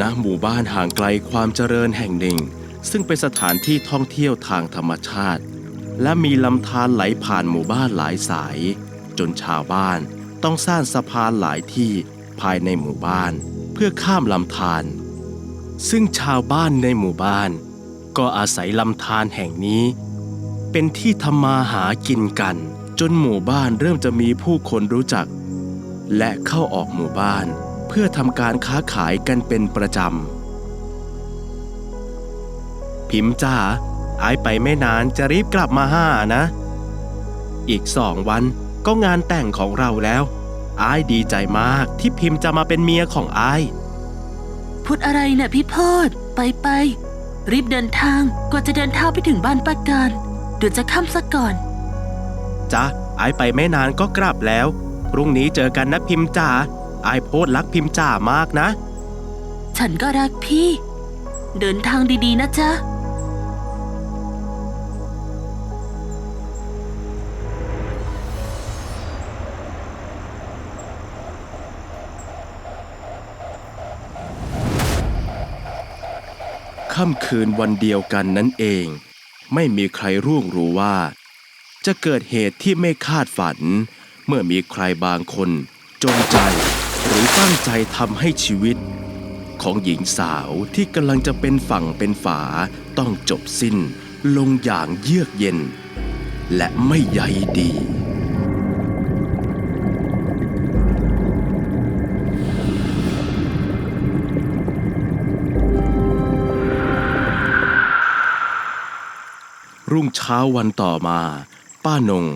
ณหมู่บ้านห่างไกลความเจริญแห่งหนึ่ง ซึ่งเป็นสถานที่ท่องเที่ยวทางธรรมชาติ และมีลำธารไหลผ่านหมู่บ้านหลายสาย จนชาวบ้านต้องสร้างสะพานหลายที่ภายในหมู่บ้าน เพื่อข้ามลำธารซึ่งชาวบ้านในหมู่บ้าน ก็อาศัยลำธารแห่งนี้ เป็นที่ทำมาหากินกัน จนหมู่บ้านเริ่มจะมีผู้คนรู้จัก และเข้าออกหมู่บ้าน พื่อทำการค้าขายกันเป็นประจำ พิมพ์จ้าไอายไปไม่นานจะรีบกลับมาห้านะ อีกสองวันก็งานแต่งของเราแล้วไอายดีใจมากที่พิมพ์จะมาเป็นเมียของไอายพูดอะไรน่ะพี่โพดไปไปรีบเดินทางกว่าจะเดินทางไปถึงบ้านป้าการเดี๋ยวจะค่ำซะก่อนจ้ะไอายไปไม่นานก็กลับแล้ว พรุ่งนี้เจอกันนะพิมพ์จ๋าไอายโพดรักพิมพ์จ๋ามากนะ ฉันก็รักพี่ เดินทางดีๆนะจ๊ะ ค่ำคืนวันเดียวกันนั่นเอง ไม่มีใครร่วงรู้ว่า จะเกิดเหตุที่ไม่คาดฝัน เมื่อมีใครบางคน จงใจ หรือตั้งใจทำให้ชีวิต ของหญิงสาวที่กำลังจะเป็นฝั่งเป็นฝาต้องจบสิ้นลงอย่างเยือกเย็น และไม่ใยดีรุ่งเช้าวันต่อมา ป้านง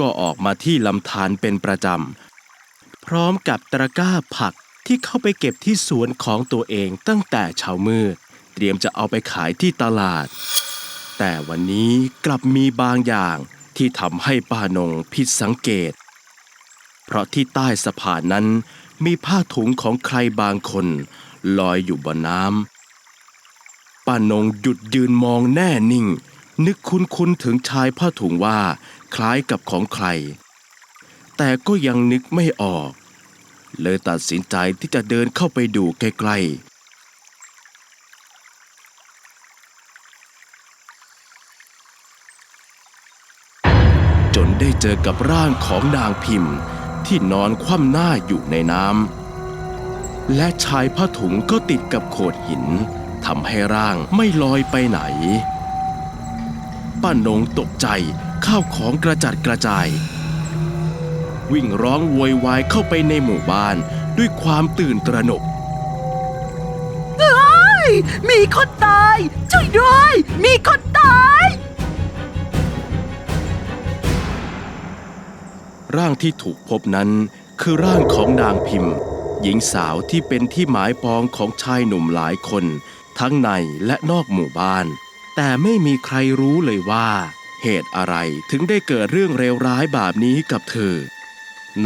ก็ออกมาที่ลำธารเป็นประจำ พร้อมกับตะกร้าผักที่เข้าไปเก็บที่สวนของตัวเองตั้งแต่เช้ามืด เตรียมจะเอาไปขายที่ตลาด แต่วันนี้กลับมีบางอย่างที่ทำให้ป้านงผิดสังเกต เพราะที่ใต้สะพานนั้นมีผ้าถุงของใครบางคนลอยอยู่บนน้ำป้านงหยุดยืนมองแน่นิ่ง นึกคุ้นๆถึงชายผ้าถุงว่า คล้ายกับของใคร แต่ก็ยังนึกไม่ออก เลยตัดสินใจที่จะเดินเข้าไปดูใกล้ๆจนได้เจอกับร่างของนางพิมพ์ที่นอนคว่ำหน้าอยู่ในน้ำและชายผ้าถุงก็ติดกับโขดหินทำให้ร่างไม่ลอยไปไหน ป้านงตกใจข้าวของกระจัดกระจาย วิ่งร้องโวยวายเข้าไปในหมู่บ้านด้วยความตื่นตระหนกมีคนตาย ช่วยด้วย มีคนตาย ร่างที่ถูกพบนั้นคือร่างของนางพิมพ์ หญิงสาวที่เป็นที่หมายปองของชายหนุ่มหลายคน ทั้งในและนอกหมู่บ้าน แต่ไม่มีใครรู้เลยว่า เหตุอะไรถึงได้เกิดเรื่องเลวร้ายแบบนี้กับเธอ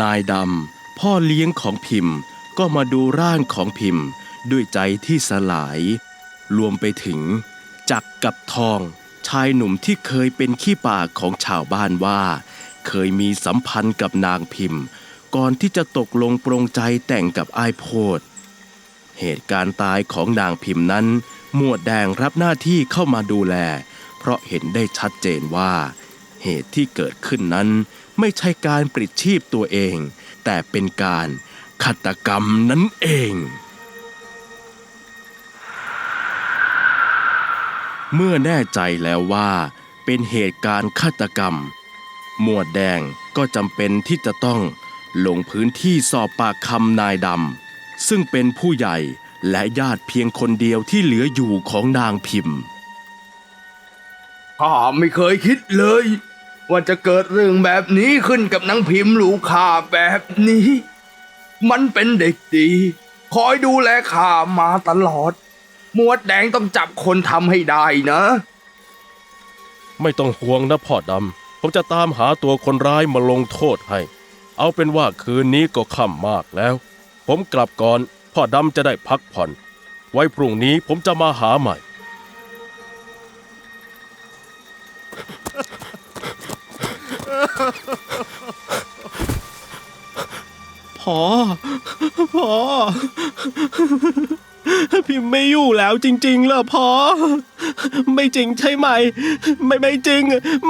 นายดำพ่อเลี้ยงของพิมพ์ ก็มาดูร่างของพิมพ์ ด้วยใจที่สลาย รวมไปถึง จักกับทอง ชายหนุ่มที่เคยเป็นขี้ปากของชาวบ้านว่า เคยมีสัมพันธ์กับนางพิมพ์ ก่อนที่จะตกลงปรงใจแต่งกับไอ้โพดเหตุการณ์ตายของนางพิมพ์นั้น หมวดแดงรับหน้าที่เข้ามาดูแล เพราะเห็นได้ชัดเจนว่า เหตุที่เกิดขึ้นนั้น ไม่ใช่การปลิดชีพตัวเอง แต่เป็นการฆาตกรรมนั่นเองเมื่อแน่ใจแล้วว่าเป็นเหตุการณ์ฆาตกรรม หมวดแดงก็จำเป็นที่จะต้องลงพื้นที่สอบปากคำนายดำซึ่งเป็นผู้ใหญ่และญาติเพียงคนเดียวที่เหลืออยู่ของนางพิมพ์ข้าไม่เคยคิดเลย ว่าจะเกิดเรื่องแบบนี้ขึ้นกับนางพิมพ์ลูกข้าแบบนี้ มันเป็นเด็กดี คอยดูแลข้ามาตลอด หมวดแดงต้องจับคนทำให้ได้นะ ไม่ต้องห่วงนะพ่อดำ ผมจะตามหาตัวคนร้ายมาลงโทษให้ เอาเป็นว่าคืนนี้ก็ค่ำมากแล้ว ผมกลับก่อนพ่อดำจะได้พักผ่อน ไว้พรุ่งนี้ผมจะมาหาใหม่ พอพอพิมพ์ไม่อยู่แล้วจริงๆเหรอพ่อ ไม่จริงใช่ไหม ไม่ไม่จริง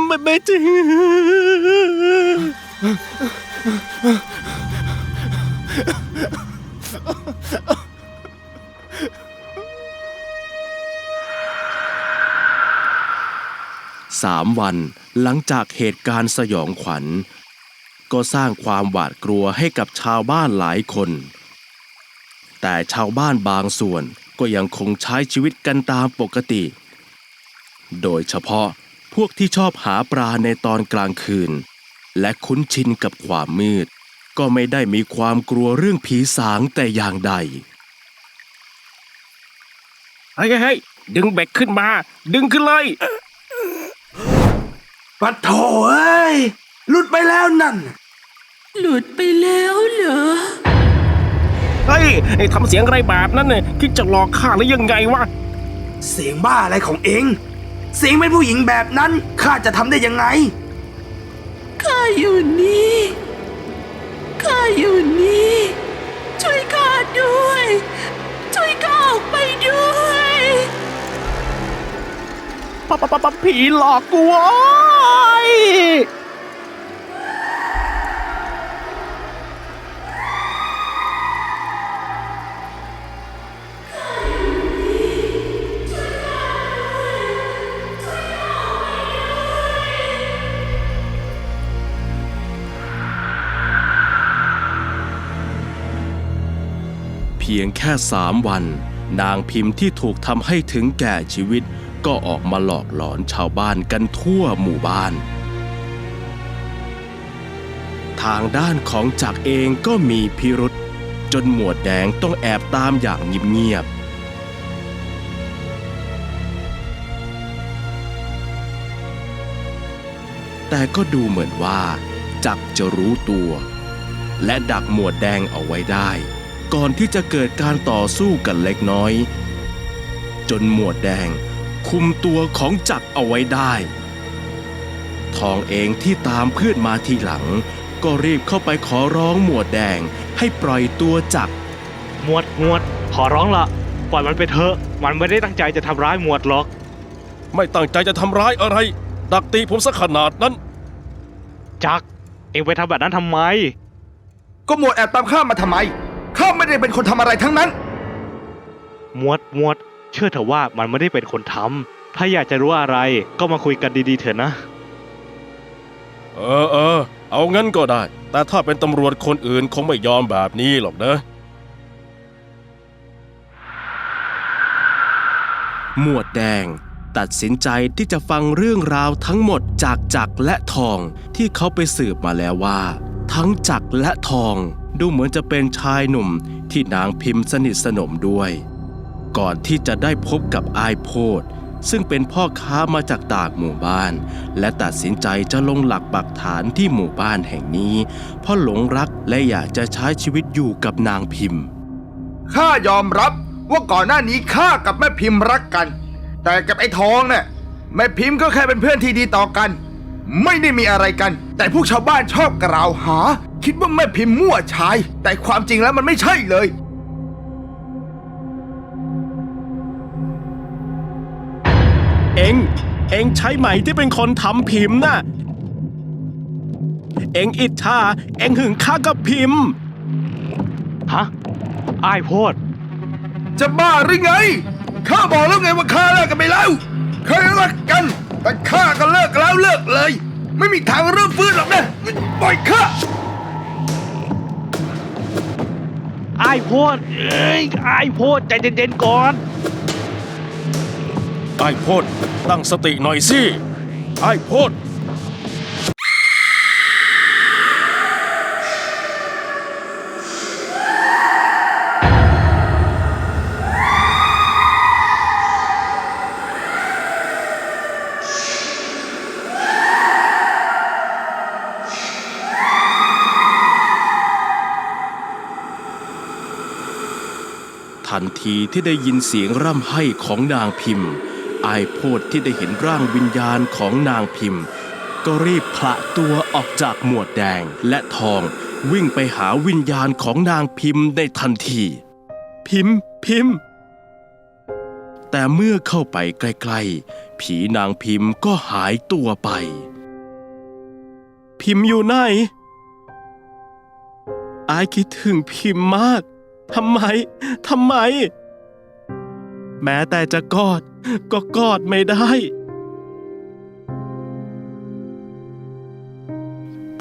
ไม่ไม่จริง สามวัน หลังจากเหตุการณ์สยองขวัญ ก็สร้างความหวาดกลัวให้กับชาวบ้านหลายคน แต่ชาวบ้านบางส่วนก็ยังคงใช้ชีวิตกันตามปกติ โดยเฉพาะพวกที่ชอบหาปลาในตอนกลางคืน และคุ้นชินกับความมืด ก็ไม่ได้มีความกลัวเรื่องผีสางแต่อย่างใดเฮ้ยเฮ้ยดึงเบ็ดขึ้นมา ดึงขึ้นเลย ปัดโถเอ้ยหลุดไปแล้วนั่น หลุดไปแล้วเหรอ เฮ้ยไอ้ทำเสียงอะไรแบบนั้นเนี่ยคิดจะหลอกข้าหรือยังไงวะ เสียงบ้าอะไรของเอง เสียงเป็นผู้หญิงแบบนั้นข้าจะทำได้ยังไง ข้าอยู่นี่ ข้าอยู่นี่ ช่วยข้าด้วย ช่วยข้าออกไปด้วยปะปะปะปะผีหลอกกูโว้ พียงแค่สามวัน นางพิมพ์ที่ถูกทำให้ถึงแก่ชีวิต ก็ออกมาหลอกหลอนชาวบ้านกันทั่วหมู่บ้าน ทางด้านของจักรเองก็มีพิรุษจนหมวดแดงต้องแอบตามอย่างเงียบๆแต่ก็ดูเหมือนว่า จักจะรู้ตัว และดักหมวดแดงเอาไว้ได้ ก่อนที่จะเกิดการต่อสู้กันเล็กน้อย จนหมวดแดงคุมตัวของจักรเอาไว้ได้ ทองเองที่ตามเพื่อนมาทีหลัง ก็รีบเข้าไปขอร้องหมวดแดงให้ปล่อยตัวจักรหมวดหมวด ขอร้องละปล่อยมันไปเถอะ มันไม่ได้ตั้งใจจะทำร้ายหมวดหรอก ไม่ตั้งใจจะทำร้ายอะไร ดักตีผมสักขนาดนั้น จักเองไปทำแบบนั้นทำไม ก็หมวดแอบตามข้ามาทำไมข้า ไม่ได้เป็นคนทำอะไรทั้งนั้นหมวดหมวด เชื่อเถอะว่ามันไม่ได้เป็นคนทำถ้าอยากจะรู้อะไรก็มาคุยกันดีๆเถอะนะ เออเออ เอางั้นก็ได้ แต่ถ้าเป็นตำรวจคนอื่นคงไม่ยอมแบบนี้หรอกนะ หมวดแดง ตัดสินใจที่จะฟังเรื่องราวทั้งหมดจากจักรและทองที่เขาไปสืบมาแล้วว่า ทั้งจักรและทอง ดูเหมือนจะเป็นชายหนุ่มที่นางพิมพ์สนิทสนมด้วย ก่อนที่จะได้พบกับอายโพดซึ่งเป็นพ่อค้ามาจากต่างหมู่บ้าน และตัดสินใจจะลงหลักปักฐานที่หมู่บ้านแห่งนี้ เพราะหลงรักและอยากจะใช้ชีวิตอยู่กับนางพิมพ์ข้ายอมรับว่าก่อนหน้านี้ข้ากับแม่พิมพ์รักกัน แต่กับไอ้ทองเนี่ยแม่พิมพ์ก็แค่เป็นเพื่อนที่ดีต่อกัน ไม่ได้มีอะไรกัน แต่พวกชาวบ้านชอบกล่าวหา คิดว่าแม่พิมพ์มั่วชายแต่ความจริงแล้วมันไม่ใช่เลย เองเองใช้ไหมที่เป็นคนทำพิมพ์น่ะ เองอิจฉาเองหึงข้ากับพิมพ์ ฮะอ้ายโพด จะบ้าหรือไง ข้าบอกแล้วไงว่าข้าเลิกกันไปแล้วเคยรักกัน แต่ข้าก็เลิกแล้วเลิกเลย ไม่มีทางเริ่มฟื้นหรอกนะปล่อยข้าายโพดเอ้ยอ้ายโพดใจเย็นๆก่อน ไอ้โพดตั้งสติหน่อยสิไอ้โพด ทันทีที่ได้ยินเสียงร่ำไห้ของนางพิมพ์ไอายโพดที่ได้เห็นร่างวิญญาณของนางพิมพ์ ก็รีบพละตัวออกจากหมวดแดงและทองวิ่งไปหาวิญญาณของนางพิมพ์ในทันที พิมพ์ พิมพ์ แต่เมื่อเข้าไปใกล้ๆ ผีนางพิมพ์ก็หายตัวไป พิมพ์อยู่ไหนอายคิดถึงพิมพ์มาก ทำไม ทำไม แม้แต่จะกอด ก็กอดไม่ได้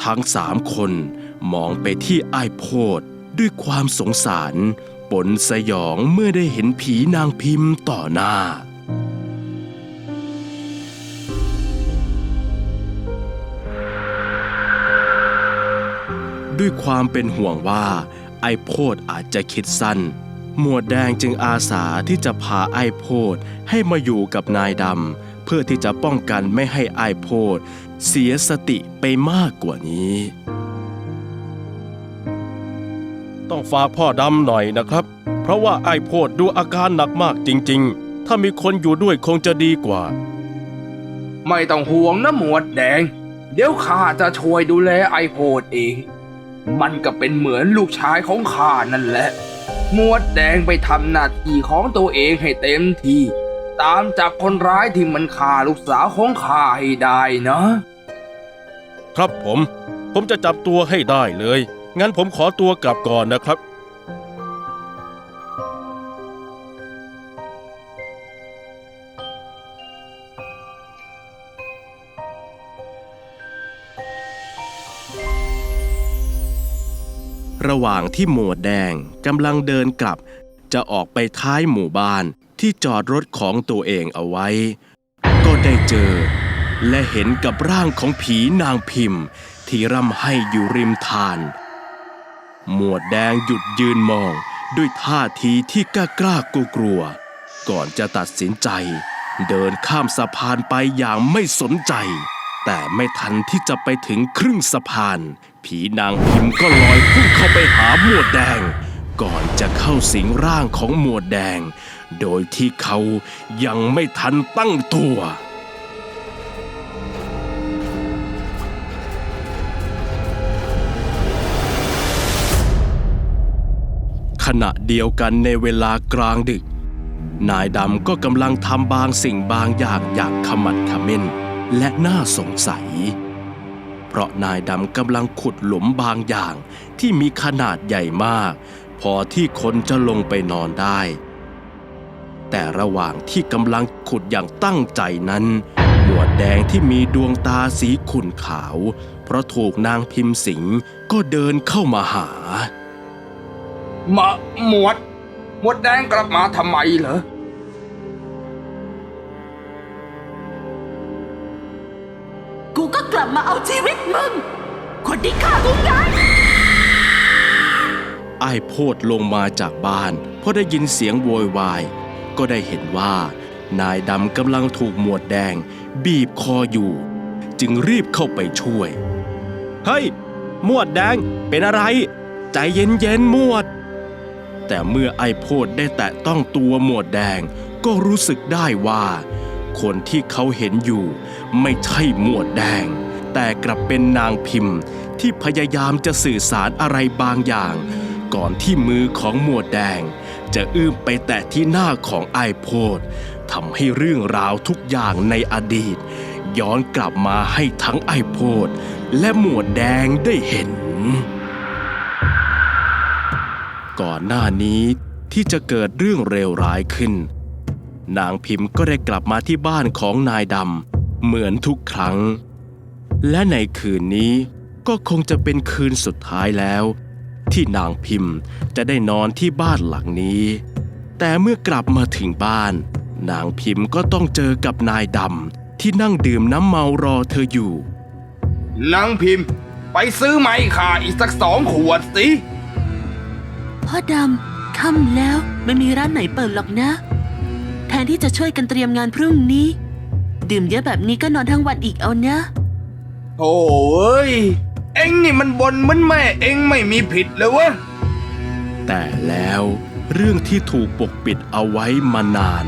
ทั้งสามคนมองไปที่ไอายโพดด้วยความสงสารปนสยองเมื่อได้เห็นผีนางพิมพ์ต่อหน้า ด้วยความเป็นห่วงว่า อโพดอาจจะคิดสั้น หมวดแดงจึงอาสาที่จะพาไอโพดให้มาอยู่กับนายดำเพื่อที่จะป้องกันไม่ให้ไอโพดเสียสติไปมากกว่านี้ ต้องฝากพ่อดำหน่อยนะครับ เพราะว่าไอโพดดูอาการหนักมากจริง ๆ ถ้ามีคนอยู่ด้วยคงจะดีกว่า ไม่ต้องห่วงนะหมวดแดง เดี๋ยวข้าจะช่วยดูแลไอโพดเอง มันก็เป็นเหมือนลูกชายของข้านั่นแหละ หมวดแดงไปทำหน้าที่ของตัวเองให้เต็มที่ ตามจับคนร้ายที่มันฆ่าลูกสาวของข้าให้ได้นะ ครับผม ผมจะจับตัวให้ได้เลย งั้นผมขอตัวกลับก่อนนะครับ ระหว่างที่หมวดแดงกำลังเดินกลับ จะออกไปท้ายหมู่บ้านที่จอดรถของตัวเองเอาไว้ ก็ได้เจอ และเห็นกับร่างของผีนางพิมพ์ ที่ร่ำให้อยู่ริมทาน หมวดแดงหยุดยืนมองด้วยท่าทีที่กล้ากล้ากลัวกลัว ก่อนจะตัดสินใจ เดินข้ามสะพานไปอย่างไม่สนใจ แต่ไม่ทันที่จะไปถึงครึ่งสะพานผีนางพิมก็ลอยพุ่งเข้าไปหาหมวดแดง ก่อนจะเข้าสิงร่างของหมวดแดง โดยที่เขายังไม่ทันตั้งตัว ขณะเดียวกันในเวลากลางดึก นายดำก็กำลังทำบางสิ่งบางอย่างอย่างขมัดขม้นและน่าสงสัย เพราะนายดำกำลังขุดหลุมบางอย่างที่มีขนาดใหญ่มาก พอที่คนจะลงไปนอนได้ แต่ระหว่างที่กำลังขุดอย่างตั้งใจนั้น หมวดแดงที่มีดวงตาสีขุ่นขาว เพราะถูกนางพิมพ์สิงก็เดินเข้ามาหา มาหมวด หมวดแดงกลับมาทำไมเหรอ ลับมาเอาชีวิตมึง คนที่ฆ่ากูไงไอ้ายโพดลงมาจากบ้านเพราะได้ยินเสียงโวยวาย ก็ได้เห็นว่า นายดำกำลังถูกหมวดแดง บีบคออยู่ จึงรีบเข้าไปช่วย เฮ้ย หมวดแดงเป็นอะไร ใจเย็นเย็นๆหมวด แต่เมื่อไอ้โพดได้แตะต้องตัวหมวดแดงก็รู้สึกได้ว่า คนที่เขาเห็นอยู่ ไม่ใช่หมวดแดง แต่กลับเป็นนางพิมพ์ที่พยายามจะสื่อสารอะไรบางอย่าง ก่อนที่มือของหมวดแดง จะเอื้อมไปแตะที่หน้าของไอโพดทำให้เรื่องราวทุกอย่างในอดีต ย้อนกลับมาให้ทั้งไอโพดและหมวดแดงได้เห็น ก่อนหน้านี้ที่จะเกิดเรื่องเลวร้ายขึ้น นางพิมพ์ก็ได้กลับมาที่บ้านของนายดำเหมือนทุกครั้ง และในคืนนี้ก็คงจะเป็นคืนสุดท้ายแล้ว ที่นางพิมพ์จะได้นอนที่บ้านหลังนี้ แต่เมื่อกลับมาถึงบ้าน นางพิมพ์ก็ต้องเจอกับนายดำที่นั่งดื่มน้ำเมารอเธออยู่ นางพิมพ์ไปซื้อไม้ข่าอีกสักสองขวดสิพ่อดำค่ำแล้วไม่มีร้านไหนเปิดหรอกนะ แทนที่จะช่วยกันเตรียมงานพรุ่งนี้ ดื่มเยอะแบบนี้ก็นอนทั้งวันอีกเอานะ โถ่เอ้ย เอ็งนี่มันบนเหมือนแม่เอ็งไม่มีผิดเลยวะ แต่แล้วเรื่องที่ถูกปกปิดเอาไว้มานาน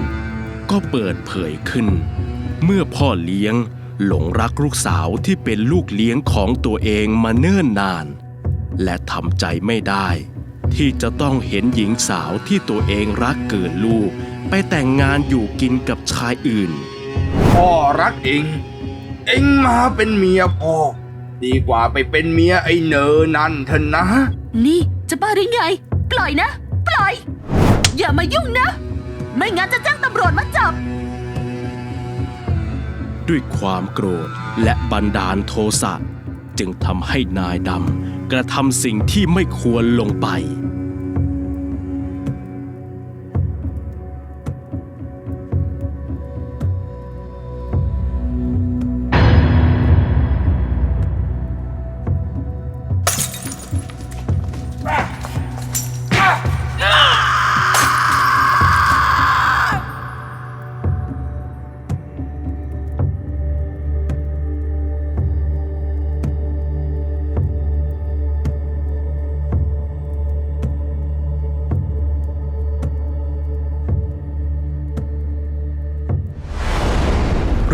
ก็เปิดเผยขึ้น เมื่อพ่อเลี้ยงหลงรักลูกสาวที่เป็นลูกเลี้ยงของตัวเองมาเนิ่นนาน และทำใจไม่ได้ ที่จะต้องเห็นหญิงสาวที่ตัวเองรักเกินลูก ไปแต่งงานอยู่กินกับชายอื่น พ่อรักเอง เองมาเป็นเมียพ่อดีกว่าไปเป็นเมียไอ้เนอนั่นเถอะนะ นี่จะบ้าหรือไง ปล่อยนะ ปล่อย อย่ามายุ่งนะ ไม่งั้นจะแจ้งตำรวจมาจับ ด้วยความโกรธและบันดาลโทสะจึงทำให้นายดำกระทำสิ่งที่ไม่ควรลงไป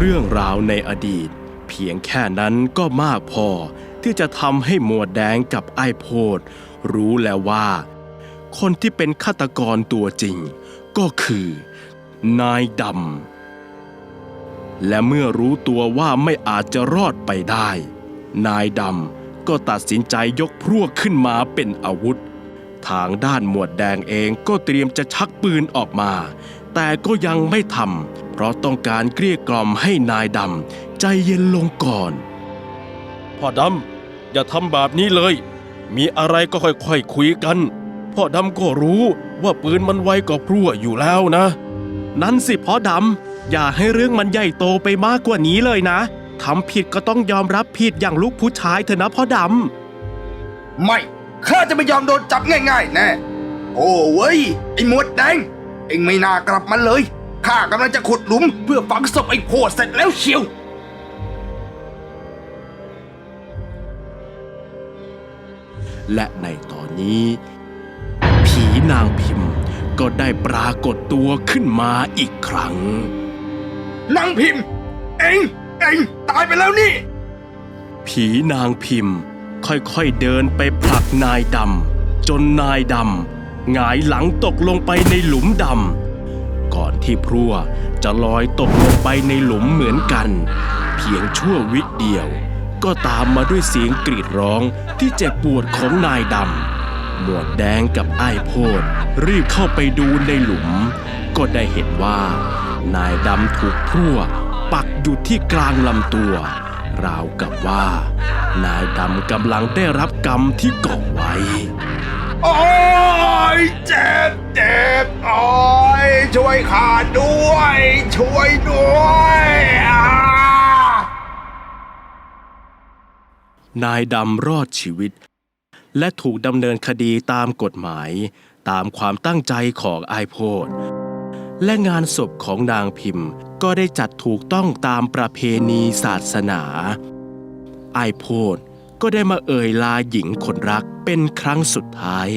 รื่องราวในอดีต เพียงแค่นั้นก็มากพอที่จะทำให้หมวดแดงกับไอ้โพดรู้แล้วว่า คนที่เป็นฆาตกรตัวจริง ก็คือ นายดำและเมื่อรู้ตัวว่าไม่อาจจะรอดไปได้ นายดำก็ตัดสินใจยกพรวกขึ้นมาเป็นอาวุธ ทางด้านหมวดแดงเองก็เตรียมจะชักปืนออกมา แต่ก็ยังไม่ทำ เพราะต้องการเกลี้ยกล่อมให้นายดำใจเย็นลงก่อน พ่อดำอย่าทำแบบนี้เลย มีอะไรก็ค่อยๆคคุยกัน พ่อดำก็รู้ว่าปืนมันไวกว่าพรั่วอยู่แล้วนะ นั่นสิพ่อดำอย่าให้เรื่องมันใหญ่โตไปมากกว่านี้เลยนะทำผิดก็ต้องยอมรับผิดอย่างลูกผู้ชายเถอะนะพ่อดำไม่ข้าจะไม่ยอมโดนจับง่ายๆแน่โอ้เว้ยไอ้หมวดแดงเอ็งไม่น่ากลับมาเลย ข้ากำลังจะขุดหลุมเพื่อฝังศพไอ้โพดเสร็จแล้วเชียว และในตอนนี้ ผีนางพิมพ์ก็ได้ปรากฏตัวขึ้นมาอีกครั้ง นางพิมพ์ เอ็งเอ็งตายไปแล้วนี่ ผีนางพิมพ์ ค่อยๆเดินไปผลักนายดำจนนายดำหงายหลังตกลงไปในหลุมดำก่อน ที่พรั่วจะลอยตกลงไปในหลุมเหมือนกัน เพียงชั่ววิเดียว ก็ตามมาด้วยเสียงกรีดร้องที่เจ็บปวดของนายดำหมวดแดงกับไอ้โพดรีบเข้าไปดูในหลุม ก็ได้เห็นว่า นายดำถูกพรั่วปักอยู่ที่กลางลำตัว ราวกับว่า นายดำกำลังได้รับกรรมที่ก่อไว้ โอ้ยเจ็บเจ็บโอ้ยช่วยข้าด้วย ช่วยด้วยอ่านายดำรอดชีวิต และถูกดำเนินคดีตามกฎหมาย ตามความตั้งใจของไอโพดและงานศพของนางพิมพ์ก็ได้จัดถูกต้องตามประเพณีศาสนา ไอโพด ก็ได้มาเอ่ยลาหญิงคนรักเป็นครั้งสุดท้าย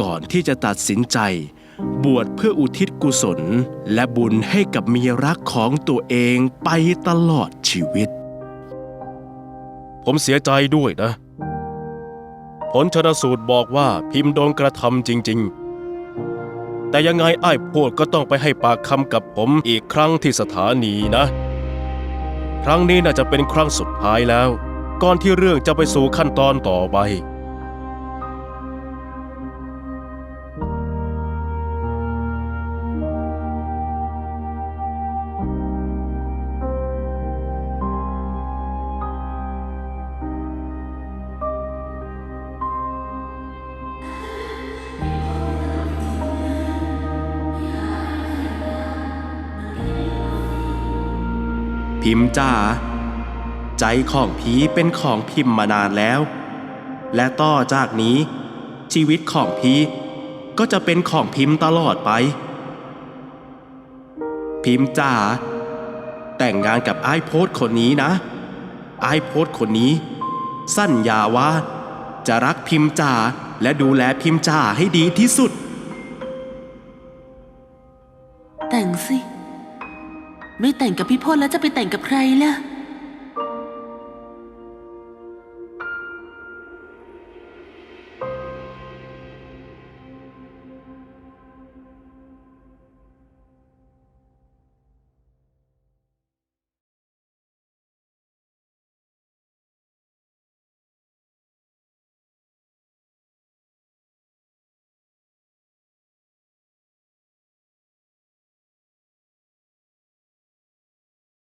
ก่อนที่จะตัดสินใจ บวชเพื่ออุทิศกุศล และบุญให้กับเมียรักของตัวเองไปตลอดชีวิต ผมเสียใจด้วยนะ ผลชนสูตรบอกว่าพิมพ์โดนกระทำจริง ๆ แต่ยังไงไอ้ายโพดก็ต้องไปให้ปากคำกับผมอีกครั้งที่สถานีนะ ครั้งนี้น่าจะเป็นครั้งสุดท้ายแล้ว ก่อนที่เรื่องจะไปสู่ขั้นตอนต่อไป พิมพ์จ้า ใจของผีเป็นของพิมพ์มานานแล้ว และต่อจากนี้ ชีวิตของพีก็จะเป็นของพิมพ์ตลอดไป พิมพ์จ้าแต่งงานกับไอ้โพสคนนี้นะ ไอ้โพสคนนี้ สัญญาว่า จะรักพิมพ์จ่าและดูแลพิมพ์จ่าให้ดีที่สุด แต่งสิ ไม่แต่งกับพี่พลแล้วจะไปแต่งกับใครล่ะ